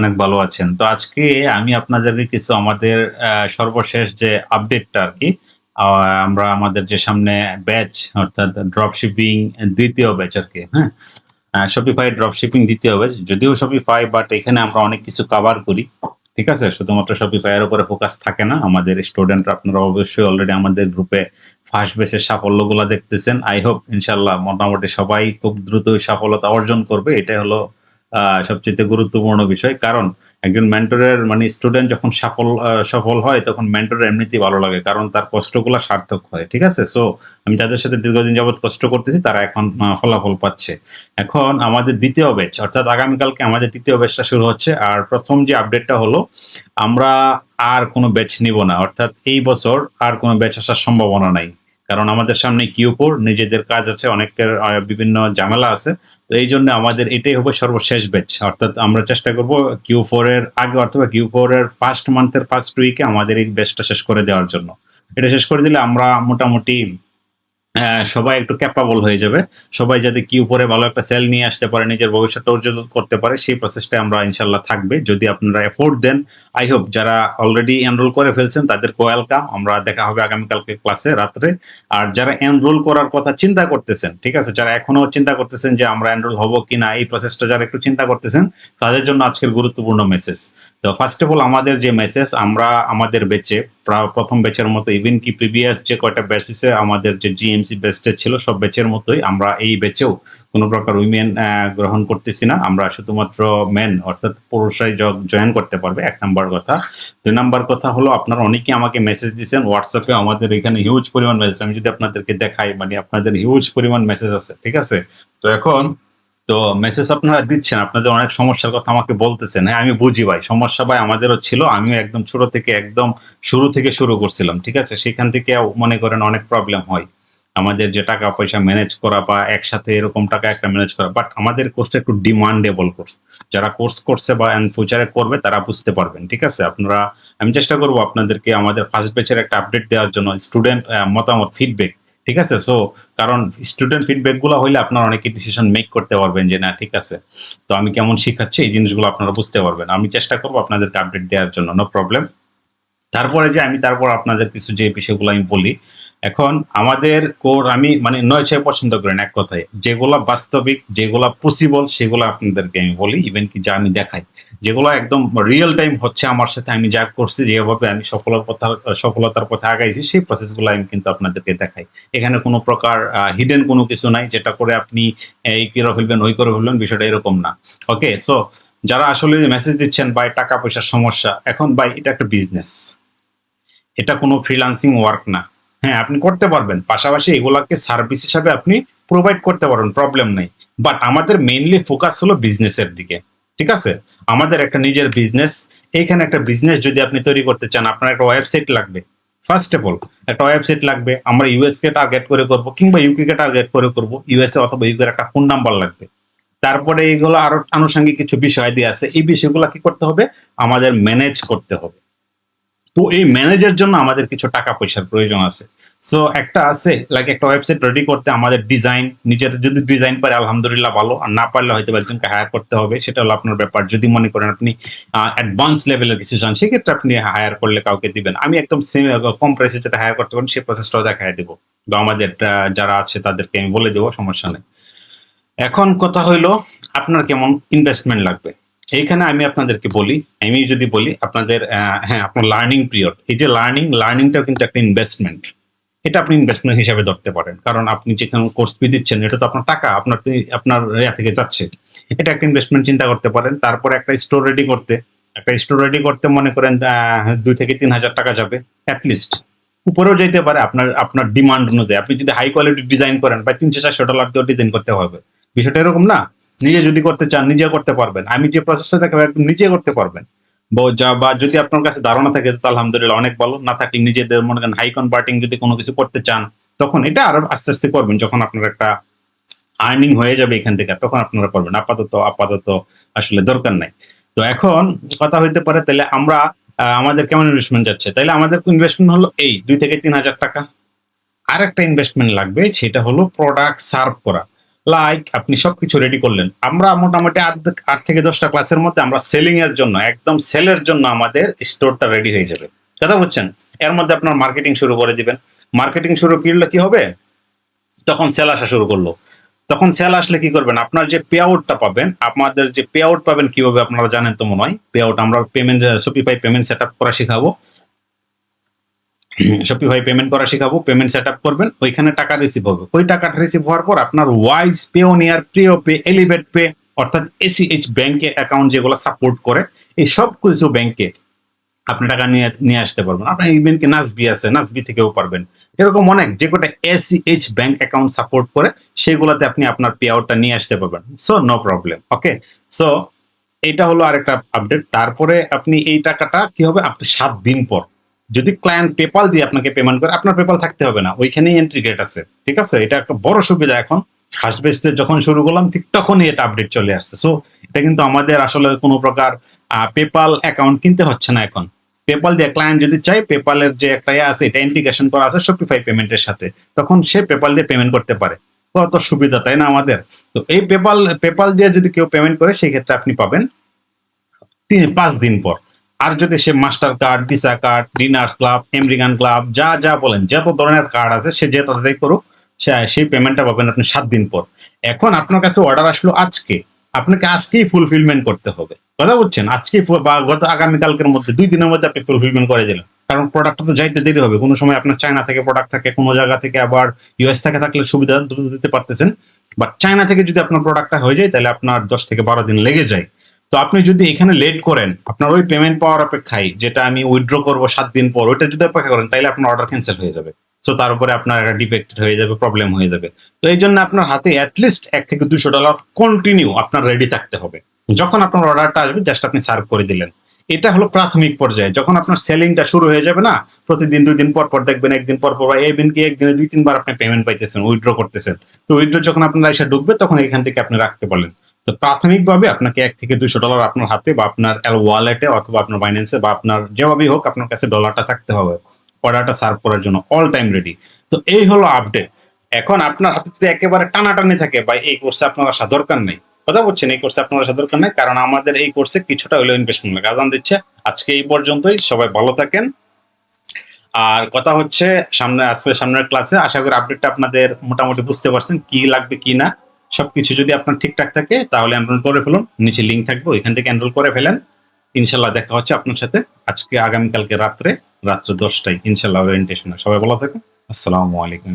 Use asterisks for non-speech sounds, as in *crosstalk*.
অনেক ভালো আছেন। তো আজকে আমি আপনাদেরকে কিছু আমাদের সর্বশেষ যে আপডেটটা আর কি আমরা আমাদের যে সামনে ব্যাচ অর্থাৎ ড্রপ শিপিং দ্বিতীয় ব্যাচ আর কি হ্যাঁ? শপিফাই ড্রপ শিপিং দ্বিতীয় ব্যাচ যদিও শপিফাই বাট এখানে আমরা অনেক কিছু কভার করি, ঠিক আছে? শুধুমাত্র শপিফাই এর উপরে ফোকাস থাকে না। আমাদের স্টুডেন্ট আপনারা অবশ্যই অলরেডি আমাদের গ্রুপে ফার্স্ট বেসের সাফল্যগুলো দেখতেছেন। আই হোপ ইনশাল্লাহ মোটামুটি সবাই খুব দ্রুতই সফলতা অর্জন করবে। এটাই হলো সবচেয়ে গুরুত্বপূর্ণ বিষয়। কারণ একজন মেন্টরের মানে স্টুডেন্ট যখন সফল সফল হয়, তখন মেন্টরের এমনিতেই ভালো লাগে। কারণ তার কষ্টগুলো সার্থক হয়, ঠিক আছে? সো আমি যাদের সাথে দীর্ঘদিন যাবত কষ্ট করতেছি, তারা এখন ফলাফল পাচ্ছে। এখন আমাদের দ্বিতীয় ব্যাচ অর্থাৎ আগামীকালকে আমাদের তৃতীয় ব্যাচটা শুরু হচ্ছে। আর প্রথম যে আপডেটটা হলো, আমরা আর কোনো ব্যাচ নিব না। অর্থাৎ এই বছর আর কোনো ব্যাচ আসার সম্ভাবনা নাই। কারণ আমাদের সামনে কিউপোর নিজেদের কাজ আছে, অনেকের বিভিন্ন ঝামেলা আছে। তো এই জন্য আমাদের এটাই হবে সর্বশেষ ব্যাচ অর্থাৎ আমরা চেষ্টা করব কিউ ফোর এর আগে অর্থাৎ কিউ ফোর এর ফার্স্ট মান্থের ফার্স্ট উইকে আমাদের এই ব্যাচটা শেষ করে দেওয়ার জন্য। এটা শেষ করে দিলে আমরা মোটামুটি সবাই একটু ক্যাপাবল হয়ে যাবে। সবাই যাতে কি উপরে ভালো একটা সেল নিয়ে আসতে পারে, নিজের ভবিষ্যৎটা উজ্জ্বল করতে পারে, সেই প্রসেসটা আমরা ইনশাল্লাহ থাকবে। যদি আপনারা এফোর্ট দেন আই হোপ যারা অলরেডি এনরোল করে ফেলছেন, তাদের ওয়েলকাম আমরা দেখা হবে আগামীকালকে ক্লাসে রাত্রে। আর যারা এনরোল করার কথা চিন্তা করতেছেন, ঠিক আছে? যারা এখনও চিন্তা করতেছেন যে আমরা এনরোল হব কিনা, এই প্রসেসটা যারা একটু চিন্তা করতেছেন, তাদের জন্য আজকের গুরুত্বপূর্ণ মেসেজ তো ফার্স্ট অফ অল আমাদের যে মেসেজ আমরা আমাদের বেচে প্রা- প্রথম ব্যাচের মতো ইভেন কি প্রিভিয়াস যে কয়টা ব্যাচেসে আমাদের যে জিএমসি ব্যাচটা ছিল, সব ব্যাচের মতোই আমরা এই ব্যাচেও কোনো প্রকার উইমেন গ্রহণ করতেছি না। আমরা শুধুমাত্র মেন অর্থাৎ পুরুষরাই জয়েন করতে পারবে, এক নম্বর কথা। দুই নম্বর কথা হলো, আপনারা অনেকে আমাকে মেসেজ দিচ্ছেন হোয়াটসঅ্যাপে আমাদের এখানে হিউজ পরিমাণ মেসেজ আমি যদি আপনাদেরকে দেখাই মানে আপনাদের হিউজ পরিমাণ মেসেজ আছে, ঠিক আছে? তো এখন তো মেসেজ আপনারা দিচ্ছেন, আপনাদের অনেক সমস্যার কথা আমাকে বলতেছেন। হ্যাঁ আমি বুঝি ভাই, সমস্যা ভাই আমাদেরও ছিল, আমিও একদম ছোট থেকে, একদম শুরু থেকে শুরু করছিলাম, ঠিক আছে? সেখান থেকে মনে করেন অনেক প্রবলেম হয়। আমাদের যে টাকা পয়সা ম্যানেজ করা বা একসাথে এরকম টাকা একটা ম্যানেজ করা বাট আমাদের কোর্সটা একটু ডিমান্ডেবল কোর্স যারা কোর্স করছে বা ফিউচারে করবে, তারা বুঝতে পারবেন, ঠিক আছে? আপনারা, আমি চেষ্টা করব আপনাদেরকে আমাদের ফার্স্ট ব্যাচের একটা আপডেট দেওয়ার জন্য স্টুডেন্ট মতামত ফিডব্যাক ঠিক আছে? সো কারণ স্টুডেন্ট ফিডব্যাকগুলো হইলে আপনারা অনেকে ডিসিশন মেক করতে পারবেন যে, না, ঠিক আছে। তো আমি কেমন শিখাচ্ছি এই জিনিসগুলো আপনারা বুঝতে পারবেন। আমি চেষ্টা করব আপনাদেরকে আপডেট দেওয়ার জন্য নো প্রবলেম তারপরে যে আমি তারপর আপনাদের কিছু যে বিষয়গুলো আমি বলি এখন আমাদের কোর আমি মানে নয় ছয় পছন্দ করেন এক কথায়। যেগুলা বাস্তবিক, যেগুলা পসিবল সেগুলো আপনাদেরকে আমি বলি ইভেন কি যা আমি দেখাই। যেগুলো একদম রিয়েল টাইম হচ্ছে আমার সাথে, আমি যা করছি, যেভাবে আমি সফলতার সফলতার পথে আগাইছি, সেই প্রসেসগুলো আমি কিন্তু আপনাদেরকে দেখাই। এখানে কোনো প্রকার হিডেন কোনো কিছু নাই, যেটা করে আপনি এই করে ফেলবেন, ওই করে ফেলবেন, বিষয়টা এরকম না। ওকে সো যারা আসলে মেসেজ দিচ্ছেন, ভাই, টাকা পয়সার সমস্যা, এখন ভাই, এটা একটা বিজনেস এটা কোনো ফ্রিল্যান্সিং ওয়ার্ক না। হ্যাঁ আপনি করতে পারবেন। পাশাপাশি এগুলাকে সার্ভিস হিসাবে আপনি প্রোভাইড করতে পারবেন প্রবলেম নেই। বাট আমাদের মেইনলি ফোকাস হলো বিজনেসের দিকে, ঠিক আছে? আমাদের একটা নিজের বিজনেস এইখানে একটা বিজনেস যদি আপনি তৈরি করতে চান, আপনার একটা ওয়েবসাইট লাগবে। ফার্স্ট অফ অল একটা ওয়েবসাইট লাগবে, আমরা ইউএস কে টার্গেট করে করব, কিংবা ইউকে কে টার্গেট করে করব ইউএসএ অথবা ইউকের একটা ফোন নাম্বার লাগবে। তারপরে এইগুলো আরও আনুষঙ্গিক কিছু বিষয় দিয়ে আছে, এই বিষয়গুলো কি করতে হবে? আমাদের ম্যানেজ করতে হবে। তো এই ম্যানেজের জন্য আমাদের কিছু টাকা পয়সার প্রয়োজন আছে। সো একটা আছে লাইক একটা ওয়েবসাইট রেডি করতে আমাদের ডিজাইন নিজের যদি ডিজাইন পারে, আলহামদুলিল্লাহ ভালো। আর না পারলে হয়তো একজনকে হায়ার করতে হবে, সেটা হলো আপনার ব্যাপার। যদি মনে করেন আপনি অ্যাডভান্স লেভেলের কিছু চান, সেক্ষেত্রে আপনি হায়ার করলে কাউকে দিবেন। আমি একদম সেম কম প্রাইসে যেটা হায়ার করতে পারেন, সেই প্রসেসটাও দেখাই দেবো। বা আমাদের যারা আছে, তাদেরকে আমি বলে দেবো, সমস্যা নেই। এখন কথা হইল আপনার কেমন ইনভেস্টমেন্ট লাগবে? এইখানে আমি আপনাদেরকে বলি, আমি যদি বলি আপনাদের হ্যাঁ আপনার লার্নিং পিরিয়ড এই যে লার্নিং লার্নিংটাও কিন্তু একটা ইনভেস্টমেন্ট এটা আপনি ইনভেস্টমেন্ট হিসাবে ধরতে পারেন। কারণ আপনি যেখানে কোর্স ফি দিচ্ছেন, এটা তো আপনার টাকা, আপনার আপনার ইয়া থেকে যাচ্ছে। এটা একটা ইনভেস্টমেন্ট চিন্তা করতে পারেন। তারপরে একটা স্টোর রেডি করতে। একটা স্টোর রেডি করতে মনে করেন দুই থেকে তিন হাজার টাকা যাবে অ্যাটলিস্ট উপরেও যেতে পারে, আপনার আপনার ডিমান্ড অনুযায়ী। আপনি যদি হাই কোয়ালিটি ডিজাইন করেন বা তিনশো চারশো ডলার দিয়েও ডিজাইন করতে হবে। বিষয়টা এরকম না। নিজে যদি করতে চান নিজে করতে পারবেন। আমি যে প্রসেসটা দেখাবো, একদম নিজে করতে পারবেন। যা, বা যদি আপনার কাছে ধারণা থাকে তো আলহামদুলিল্লাহ অনেক ভালো। না থাকলে নিজেদের মনে করেন হাই কনভার্টিং যদি কোনো কিছু করতে চান, তখন এটা আরও আস্তে আস্তে করবেন। যখন আপনার একটা আর্নিং হয়ে যাবে এখান থেকে, তখন আপনারা করবেন। আপাতত আপাতত আসলে দরকার নাই। তো এখন কথা হইতে পারে, তাহলে আমরা আমাদের কেমন ইনভেস্টমেন্ট যাচ্ছে? তাহলে আমাদের ইনভেস্টমেন্ট হলো এই, দুই থেকে তিন হাজার টাকা। আর একটা ইনভেস্টমেন্ট লাগবে, সেটা হলো প্রোডাক্ট সার্ভ করা। লাইক আপনি সবকিছু রেডি করলেন। আমরা মোটামুটি আট আট থেকে দশটা ক্লাসের মধ্যে আমরা সেলিং এর জন্য, একদম সেলের জন্য আমাদের স্টোরটা রেডি হয়ে যাবে। কথা বুঝছেন? এর মধ্যে আপনার মার্কেটিং শুরু করে দিবেন। মার্কেটিং শুরু করলে কি হবে? তখন সেল আসা শুরু করল। তখন সেল আসলে কি করবেন? আপনার যে পে আউটটা পাবেন, আপনাদের যে পে আউট পাবেন, কীভাবে আপনারা জানেন তো মনে হয়? পে আউট আমরা payment Shopify payment set up করা শেখাবো। *clears throat* শপিফাই পেমেন্ট করা শেখাবো পেমেন্ট সেট আপ করবেন, ওইখানে টাকা রিসিভ হবে। ওই টাকাটা রিসিভ হওয়ার পর আপনার Wise Payoneer Priyo pay Elevate pay অর্থাৎ এসিএইচ ব্যাংকে অ্যাকাউন্ট যেগুলো সাপোর্ট করে, এই সব কিছু ব্যাংকে আপনি টাকা নিয়ে নিয়ে আসতে পারবেন। আপনার ব্যাংকে নাসবি আছে নাসবি থেকেও পারবেন। এরকম অনেক, যে কটা এসিএইচ ব্যাংক অ্যাকাউন্ট সাপোর্ট করে, সেগুলোতে আপনি আপনার পে আউটটা নিয়ে আসতে পারবেন। So no problem okay so এইটা হলো আরেকটা আপডেট তারপরে আপনি এই টাকাটা কি হবে? আপনি সাত দিন পর যদি ক্লায়েন্ট পেপাল দিয়ে আপনাকে পেমেন্ট করে, আপনার পেপাল থাকতে হবে না। ওইখানেই এন্ট্রি গেট আছে, ঠিক আছে? এটা একটা বড় সুবিধা এখন। ফার্স্ট বেসতে যখন শুরু করলাম, ঠিক তখনই এটা আপডেট চলে আসছে। সো এটা কিন্তু আমাদের আসলে কোনো প্রকার পেপাল অ্যাকাউন্ট কিনতে হচ্ছে না এখন। পেপাল দিয়ে ক্লায়েন্ট যদি চাই পেপালের যে একটা ইয়ে আছে, এটা ইন্টিগ্রেশন করা আছে শপিফাই পেমেন্টের সাথে। তখন সে পেপাল দিয়ে পেমেন্ট করতে পারে। কত সুবিধা, তাই না আমাদের? তো এই পেপাল পেপাল দিয়ে যদি কেউ পেমেন্ট করে, সেই ক্ষেত্রে আপনি পাবেন তিন, পাঁচ দিন পর। আর যদি সে Mastercard, visa card, diner club American club, যা যা বলেন, যত ধরনের কার্ড আছে, সে যেটাতেই করুক, সে সেই পেমেন্টটা পাবেন আপনি সাত দিন পর। এখন আপনার কাছে অর্ডার আসলো আজকে, আপনাকে আজকেই ফুলফিলমেন্ট করতে হবে। কথা বলছেন আজকে বা গত, আগামীকালকের মধ্যে, দুই দিনের মধ্যে আপনি ফুলফিলমেন্ট করে দিলেন। কারণ প্রোডাক্টটা তো যাইতে দেরি হবে। কোনো সময় আপনার চায়না থেকে প্রোডাক্ট থাকে, কোনো জায়গা থেকে আবার ইউএস থেকে থাকলে সুবিধা দ্রুত দিতে পারতেছেন। বাট চায়না থেকে যদি আপনার প্রোডাক্টটা হয়ে যায়, তাহলে আপনার দশ থেকে বারো দিন লেগে যায়। তো আপনি যদি এখানে লেট করেন, আপনার ওই পেমেন্ট পাওয়ার অপেক্ষায়, যেটা আমি উইথড্র করব সাত দিন পর, ওইটা যদি অপেক্ষা করেন তাহলে আপনার অর্ডার ক্যান্সেল হয়ে যাবে। সো তার উপরে আপনার একটা ডিফেক্টেড হয়ে যাবে প্রবলেম হয়ে যাবে। তো এই জন্য আপনার হাতে অ্যাটলিস্ট এক থেকে দুশো ডলার কন্টিনিউ আপনার রেডি থাকতে হবে। যখন আপনার অর্ডারটা আসবে জাস্ট আপনি সার্ভ করে দিলেন। এটা হলো প্রাথমিক পর্যায়ে। যখন আপনার সেলিংটা শুরু হয়ে যাবে না, প্রতিদিন দুই দিন পর পর দেখবেন, একদিন পর পর এই দিন কি, একদিনে দুই, তিনবার আপনি পেমেন্ট পাইতেছেন উইথড্র করতেছেন। তো উইথড্র যখন আপনার এসে ঢুকবে, তখন এখান থেকে আপনি রাখতে পারলেন। তো প্রাথমিকভাবে আপনাকে এক থেকে দুশো ডলার আপনার হাতে বা আপনার ওয়ালেটে অথবা আপনার বাইন্যান্সে বা আপনার যেভাবেই হোক আপনার কাছে ডলারটা থাকতে হবে। অর্ডারটা সার্ভ করার জন্য অল টাইম রেডি তো এই হলো আপডেট এখন আপনার হাতে যদি একেবারে টানাটানি থাকে বা এই কোর্সে আপনার আসা দরকার নেই, কথা বলছেন, এই কোর্সে আপনার আসা দরকার নেই, কারণ আমাদের এই কোর্সে কিছুটা হলেও ইনভেস্টমেন্ট লাগে। আজান দিচ্ছে। আজকে এই পর্যন্তই। সবাই ভালো থাকেন। আর কথা হচ্ছে, সামনে আসছে সামনের ক্লাসে আশা করি আপডেটটা আপনাদের মোটামুটি বুঝতে পারছেন, কি লাগবে, কি না। সবকিছু যদি আপনার ঠিকঠাক থাকে, তাহলে এনরোল করে ফেলুন। নিচে লিঙ্ক থাকবে, ওইখান থেকে এনরোল করে ফেলেন। ইনশাল্লাহ দেখা হচ্ছে আপনার সাথে আজকে আগামীকালকে রাত্রে রাত্রে দশটায়। ইনশাল্লাহ ওরিয়েন্টেশনে সবাই ভালো থাকুন। আসসালামু আলাইকুম।